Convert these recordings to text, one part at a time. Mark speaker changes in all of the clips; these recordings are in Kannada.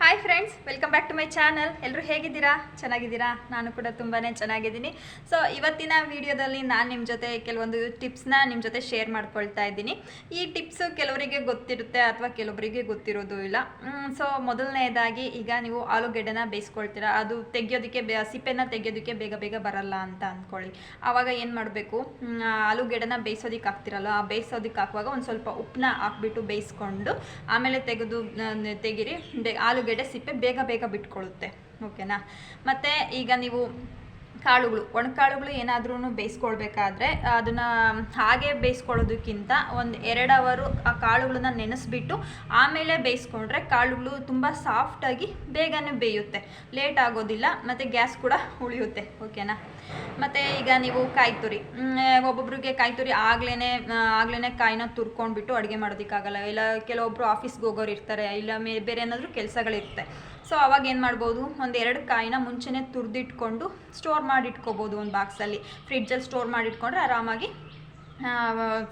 Speaker 1: Hi friends welcome back to my channel ಎಲ್ಲರೂ ಹೇಗಿದ್ದೀರಾ? ಚೆನ್ನಾಗಿದ್ದೀರಾ? ನಾನು ಕೂಡ ತುಂಬಾ ಚೆನ್ನಾಗಿದ್ದೀನಿ. ಸೊ ಇವತ್ತಿನ ವಿಡಿಯೋದಲ್ಲಿ ನಾನು ನಿಮ್ಮ ಜೊತೆ ಕೆಲವೊಂದು ಟಿಪ್ಸ್ನ ನಿಮ್ಮ ಜೊತೆ ಶೇರ್ ಮಾಡ್ಕೊಳ್ತಾ ಇದ್ದೀನಿ. ಈ ಟಿಪ್ಸು ಕೆಲವರಿಗೆ ಗೊತ್ತಿರುತ್ತೆ ಅಥವಾ ಕೆಲವರಿಗೆ ಗೊತ್ತಿರೋದು ಇಲ್ಲ. ಸೊ ಮೊದಲನೇದಾಗಿ ಈಗ ನೀವು ಆಲೂಗೆಡ್ಡೆನ ಬೇಯಿಸ್ಕೊಳ್ತೀರಾ? ಅದು ತೆಗಿಯೋದಕ್ಕೆ ಬೇ, ಸಿಪ್ಪೆನ ತೆಗಿಯೋದಕ್ಕೆ ಬೇಗ ಬೇಗ ಬರಲ್ಲ ಅಂತ ಅಂದ್ಕೊಳ್ಳಿ. ಆವಾಗ ಏನು ಮಾಡಬೇಕು? ಆಲೂಗೆಡ್ಡೆನ ಬೇಯಿಸೋದಕ್ಕೆ ಹಾಕ್ತಿರಲ್ಲ, ಆ ಬೇಯಿಸೋದಕ್ಕೆ ಹಾಕುವಾಗ ಒಂದು ಸ್ವಲ್ಪ ಉಪ್ಪನ್ನ ಹಾಕ್ಬಿಟ್ಟು ಬೇಯಿಸ್ಕೊಂಡು, ಆಮೇಲೆ ತೆಗೆದು ತೆಗಿರಿ. ಆಲೂಗೆಡ್ಡೆ ಸಿಪ್ಪೆ ಬೇಗ ಬೇಗ ಬಿಟ್ಕೊಳ್ಳುತ್ತೆ. ಓಕೆನಾ ಮತ್ತು ಈಗ ನೀವು ಕಾಳುಗಳು ಒಣಕಾಳುಗಳು ಏನಾದ್ರೂ ಬೇಯಿಸ್ಕೊಳ್ಬೇಕಾದ್ರೆ ಅದನ್ನು ಹಾಗೆ ಬೇಯಿಸ್ಕೊಳ್ಳೋದಕ್ಕಿಂತ ಒಂದು ಎರಡು ಅವರು ಆ ಕಾಳುಗಳನ್ನ ನೆನೆಸ್ಬಿಟ್ಟು ಆಮೇಲೆ ಬೇಯಿಸ್ಕೊಂಡ್ರೆ ಕಾಳುಗಳು ತುಂಬ ಸಾಫ್ಟಾಗಿ ಬೇಗನೆ ಬೇಯುತ್ತೆ. ಲೇಟ್ ಆಗೋದಿಲ್ಲ, ಮತ್ತು ಗ್ಯಾಸ್ ಕೂಡ ಉಳಿಯುತ್ತೆ ಓಕೆನಾ ಮತ್ತು ಈಗ ನೀವು ಕಾಯಿ ತುರಿ ಒಬ್ಬೊಬ್ರಿಗೆ ಕಾಯಿ ತುರಿ ಆಗ್ಲೇ ಆಗ್ಲೇ ಕಾಯಿನ ತುರ್ಕೊಂಡ್ಬಿಟ್ಟು ಅಡುಗೆ ಮಾಡೋದಕ್ಕಾಗಲ್ಲ. ಇಲ್ಲ ಕೆಲವೊಬ್ಬರು ಆಫೀಸ್ಗೆ ಹೋಗೋರು ಇರ್ತಾರೆ, ಇಲ್ಲ ಮೇ, ಬೇರೆ ಏನಾದರೂ ಕೆಲಸಗಳಿರುತ್ತೆ. ಸೊ ಅವಾಗ ಏನು ಮಾಡ್ಬೋದು? ಒಂದು ಎರಡು ಕಾಯಿನ ಮುಂಚೆನೇ ತುರಿದಿಟ್ಕೊಂಡು ಸ್ಟೋರ್ ಮಾಡಿಟ್ಕೋಬೋದು ಒಂದು ಬಾಕ್ಸಲ್ಲಿ ಫ್ರಿಡ್ಜಲ್ಲಿ ಸ್ಟೋರ್ ಮಾಡಿಟ್ಕೊಂಡ್ರೆ ಆರಾಮಾಗಿ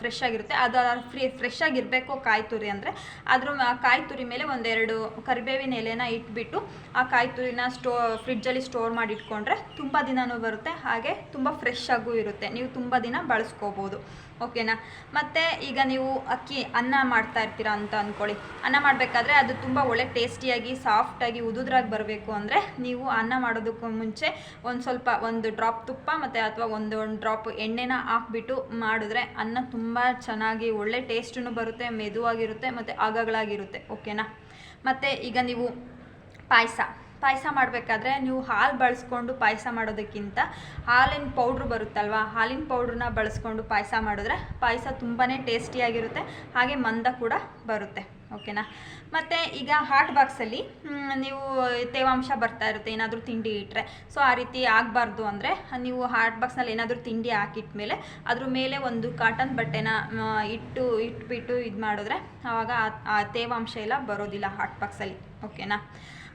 Speaker 1: ಫ್ರೆಶ್ ಆಗಿರುತ್ತೆ. ಅದು ಫ್ರೀ ಫ್ರೆಶ್ ಆಗಿರಬೇಕು ಕಾಯಿ ತುರಿ ಅಂದರೆ. ಅದ್ರ ಕಾಯಿ ತುರಿ ಮೇಲೆ ಒಂದೆರಡು ಕರಿಬೇವಿನ ಎಲೆನ ಇಟ್ಬಿಟ್ಟು ಆ ಕಾಯಿ ತುರಿನ ಸ್ಟೋ, ಫ್ರಿಡ್ಜಲ್ಲಿ ಸ್ಟೋರ್ ಮಾಡಿ ಇಟ್ಕೊಂಡ್ರೆ ತುಂಬ ದಿನವೂ ಬರುತ್ತೆ. ಹಾಗೆ ತುಂಬ ಫ್ರೆಶ್ ಆಗೂ ಇರುತ್ತೆ. ನೀವು ತುಂಬ ದಿನ ಬಳಸ್ಕೋಬೋದು. ಓಕೆನಾ ಮತ್ತು ಈಗ ನೀವು ಅಕ್ಕಿ, ಅನ್ನ ಮಾಡ್ತಾ ಇರ್ತೀರಾ ಅಂತ ಅಂದ್ಕೊಳ್ಳಿ ಅನ್ನ ಮಾಡಬೇಕಾದ್ರೆ ಅದು ತುಂಬ ಒಳ್ಳೆ ಟೇಸ್ಟಿಯಾಗಿ ಸಾಫ್ಟಾಗಿ ಉದುದ್ರಾಗಿ ಬರಬೇಕು ಅಂದರೆ ನೀವು ಅನ್ನ ಮಾಡೋದಕ್ಕೂ ಮುಂಚೆ ಒಂದು ಸ್ವಲ್ಪ ಒಂದು ಡ್ರಾಪ್ ತುಪ್ಪ ಮತ್ತು ಅಥವಾ ಒಂದು ಒಂದು ಡ್ರಾಪ್ ಎಣ್ಣೆನ ಹಾಕ್ಬಿಟ್ಟು ಮಾಡಿದ್ರೆ ಅನ್ನ ತುಂಬ ಚೆನ್ನಾಗಿ ಒಳ್ಳೆ ಟೇಸ್ಟೂ ಬರುತ್ತೆ, ಮೆದುವಾಗಿರುತ್ತೆ ಮತ್ತು ಆಗಗಳಾಗಿರುತ್ತೆ. ಓಕೆನಾ? ಮತ್ತು ಈಗ ನೀವು ಪಾಯಸ. ಪಾಯಸ ಮಾಡಬೇಕಾದ್ರೆ ನೀವು ಹಾಲು ಬಳಸ್ಕೊಂಡು ಪಾಯಸ ಮಾಡೋದಕ್ಕಿಂತ ಹಾಲಿನ ಪೌಡ್ರ್ ಬರುತ್ತಲ್ವಾ? ಹಾಲಿನ ಪೌಡ್ರನ್ನ ಬಳಸ್ಕೊಂಡು ಪಾಯಸ ಮಾಡಿದ್ರೆ ಪಾಯಸ ತುಂಬಾ ಟೇಸ್ಟಿಯಾಗಿರುತ್ತೆ, ಹಾಗೆ ಮಂದ ಕೂಡ ಬರುತ್ತೆ. ಓಕೆನಾ? ಮತ್ತು ಈಗ ಹಾಟ್ ಬಾಕ್ಸಲ್ಲಿ ನೀವು ತೇವಾಂಶ ಬರ್ತಾ ಇರುತ್ತೆ, ಏನಾದರೂ ತಿಂಡಿ ಇಟ್ಟರೆ ಸೊ ಆ ರೀತಿ ಆಗಬಾರ್ದು ಅಂದರೆ, ನೀವು ಹಾಟ್ ಬಾಕ್ಸ್ನಲ್ಲಿ ಏನಾದರೂ ತಿಂಡಿ ಹಾಕಿಟ್ಮೇಲೆ, ಅದ್ರ ಮೇಲೆ ಒಂದು ಕಾಟನ್ ಬಟ್ಟೆನ ಇಟ್ಟು, ಇಟ್ಬಿಟ್ಟು ಇದು ಮಾಡಿದ್ರೆ ಆವಾಗ ಆ- ಆ ತೇವಾಂಶ ಎಲ್ಲ ಬರೋದಿಲ್ಲ ಹಾಟ್ ಬಾಕ್ಸಲ್ಲಿ ಓಕೆನಾ?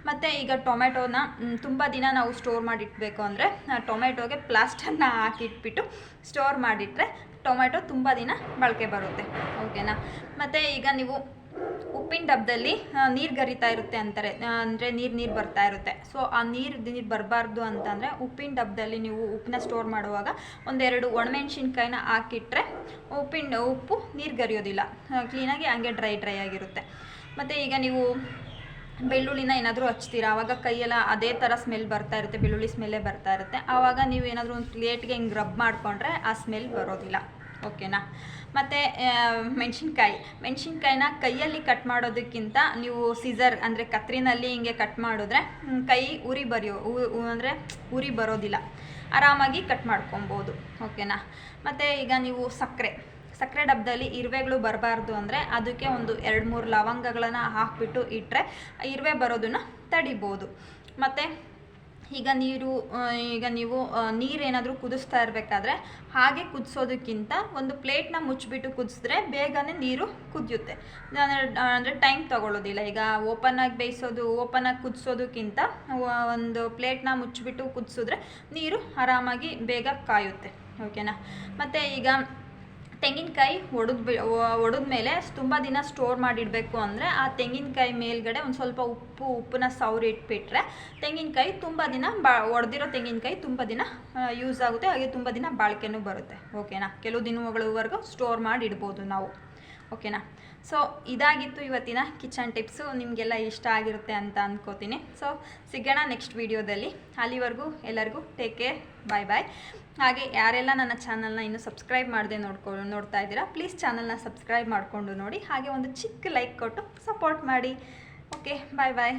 Speaker 1: ಮತ್ತು ಈಗ ಟೊಮೆಟೋನ ತುಂಬ ದಿನ ನಾವು ಸ್ಟೋರ್ ಮಾಡಿಟ್ಬೇಕು ಅಂದರೆ ಟೊಮೆಟೊಗೆ ಪ್ಲಾಸ್ಟರ್ನ ಹಾಕಿಟ್ಬಿಟ್ಟು ಸ್ಟೋರ್ ಮಾಡಿಟ್ರೆ ಟೊಮೆಟೊ ತುಂಬ ದಿನ ಬಳಕೆ ಬರುತ್ತೆ. ಓಕೆನಾ? ಮತ್ತು ಈಗ ನೀವು ಉಪ್ಪಿನ ಡಬ್ಬದಲ್ಲಿ ನೀರು ಗರಿತಾ ಇರುತ್ತೆ ಅಂತಾರೆ. ಅಂದರೆ ನೀರು ನೀರು ಬರ್ತಾ ಇರುತ್ತೆ. ಸೊ ಆ ನೀರು ನೀರು ಬರಬಾರ್ದು ಅಂತಂದರೆ ಉಪ್ಪಿನ ಡಬ್ಬದಲ್ಲಿ ನೀವು ಉಪ್ಪನ್ನ ಸ್ಟೋರ್ ಮಾಡುವಾಗ ಒಂದೆರಡು ಒಣಮೆಣ್ಸಿನ್ಕಾಯಿನ ಹಾಕಿಟ್ರೆ ಉಪ್ಪಿನ ಉಪ್ಪು ನೀರು ಗರಿಯೋದಿಲ್ಲ. ಕ್ಲೀನಾಗಿ ಹಂಗೆ ಡ್ರೈ ಡ್ರೈ ಆಗಿರುತ್ತೆ. ಮತ್ತು ಈಗ ನೀವು ಬೆಳ್ಳುಳ್ಳಿನ ಏನಾದರೂ ಹಚ್ತೀರಾ? ಆವಾಗ ಕೈಯೆಲ್ಲ ಅದೇ ಥರ ಸ್ಮೆಲ್ ಬರ್ತಾ ಇರುತ್ತೆ, ಬೆಳ್ಳುಳ್ಳಿ ಸ್ಮೆಲ್ಲೇ ಬರ್ತಾ ಇರುತ್ತೆ. ಆವಾಗ ನೀವು ಏನಾದರೂ ಒಂದು ಪ್ಲೇಟ್ಗೆ ಹಿಂಗೆ ರಬ್ ಮಾಡಿಕೊಂಡ್ರೆ ಆ ಸ್ಮೆಲ್ ಬರೋದಿಲ್ಲ. ಓಕೆನಾ ಮತ್ತು ಮೆಣಸಿನ್ಕಾಯಿ. ಮೆಣಸಿನ್ಕಾಯಿನ ಕೈಯಲ್ಲಿ ಕಟ್ ಮಾಡೋದಕ್ಕಿಂತ ನೀವು ಸೀಸರ್ ಅಂದರೆ ಕತ್ರಿನಲ್ಲಿ ಹಿಂಗೆ ಕಟ್ ಮಾಡಿದ್ರೆ ಕೈ ಉರಿ ಬರೆಯೋ ಅಂದರೆ ಉರಿ ಬರೋದಿಲ್ಲ. ಆರಾಮಾಗಿ ಕಟ್ ಮಾಡ್ಕೊಬೋದು. ಓಕೆನಾ ಮತ್ತು ಈಗ ನೀವು ಸಕ್ಕರೆ. ಸಕ್ಕರೆ ಡಬ್ಬದಲ್ಲಿ ಇರುವೆಗಳು ಬರಬಾರ್ದು ಅಂದರೆ ಅದಕ್ಕೆ ಒಂದು ಎರಡು ಮೂರು ಲವಂಗಗಳನ್ನು ಹಾಕಿಬಿಟ್ಟು ಇಟ್ಟರೆ ಇರುವೆ ಬರೋದನ್ನು ತಡಿಬೋದು. ಮತ್ತು ಈಗ ನೀರು ಈಗ ನೀವು ನೀರೇನಾದರೂ ಕುದಿಸ್ತಾ ಇರಬೇಕಾದ್ರೆ ಹಾಗೆ ಕುದಿಸೋದಕ್ಕಿಂತ ಒಂದು ಪ್ಲೇಟ್ನ ಮುಚ್ಚಿಬಿಟ್ಟು ಕುದಿಸಿದ್ರೆ ಬೇಗನೆ ನೀರು ಕುದಿಯುತ್ತೆ. ಅಂದರೆ ಟೈಮ್ ತಗೊಳ್ಳೋದಿಲ್ಲ. ಈಗ ಓಪನಾಗಿ ಬೇಯಿಸೋದು ಓಪನಾಗಿ ಕುದಿಸೋದಕ್ಕಿಂತ ಒಂದು ಪ್ಲೇಟ್ನ ಮುಚ್ಚಿಬಿಟ್ಟು ಕುದಿಸಿದ್ರೆ ನೀರು ಆರಾಮಾಗಿ ಬೇಗ ಕಾಯುತ್ತೆ. ಓಕೆನಾ? ಮತ್ತು ಈಗ ತೆಂಗಿನಕಾಯಿ ಒಡೆದ್ ಒಡೆದ ಮೇಲೆ ತುಂಬ ದಿನ ಸ್ಟೋರ್ ಮಾಡಿಡಬೇಕು ಅಂದರೆ ಆ ತೆಂಗಿನಕಾಯಿ ಮೇಲ್ಗಡೆ ಒಂದು ಸ್ವಲ್ಪ ಉಪ್ಪು, ಉಪ್ಪನ್ನ ಸೌರಿ ಇಟ್ಬಿಟ್ರೆ ತೆಂಗಿನಕಾಯಿ ತುಂಬ ದಿನ ಬಾ ಒಡೆದಿರೋ ತೆಂಗಿನಕಾಯಿ ತುಂಬ ದಿನ ಯೂಸ್ ಆಗುತ್ತೆ, ಹಾಗೆ ತುಂಬ ದಿನ ಬಾಳಿಕೆನೂ ಬರುತ್ತೆ. ಓಕೆನಾ ಕೆಲವು ದಿನಗಳವರೆಗೂ ಸ್ಟೋರ್ ಮಾಡಿ ಇಡ್ಬೋದು ನಾವು. ಓಕೆನಾ? ಸೊ ಇದಾಗಿತ್ತು ಇವತ್ತಿನ ಕಿಚನ್ ಟಿಪ್ಸು. ನಿಮಗೆಲ್ಲ ಇಷ್ಟ ಆಗಿರುತ್ತೆ ಅಂತ ಅಂದ್ಕೋತೀನಿ ಸೊ ಸಿಗೋಣ ನೆಕ್ಸ್ಟ್ ವೀಡಿಯೋದಲ್ಲಿ ಅಲ್ಲಿವರೆಗೂ ಎಲ್ಲರಿಗೂ ಟೇಕ್ ಕೇರ್ ಬಾಯ್ ಬಾಯ್ ಹಾಗೆ ಯಾರೆಲ್ಲ ನನ್ನ ಚಾನಲ್ನ ಇನ್ನೂ ಸಬ್ಸ್ಕ್ರೈಬ್ ಮಾಡದೆ ನೋಡ್ಕೊ, ನೋಡ್ತಾ ಇದ್ದೀರಾ ಪ್ಲೀಸ್ ಚಾನಲ್ನ ಸಬ್ಸ್ಕ್ರೈಬ್ ಮಾಡಿಕೊಂಡು ನೋಡಿ. ಹಾಗೆ ಒಂದು ಚಿಕ್ಕ ಲೈಕ್ ಕೊಟ್ಟು ಸಪೋರ್ಟ್ ಮಾಡಿ. ಓಕೆ ಬಾಯ್ ಬಾಯ್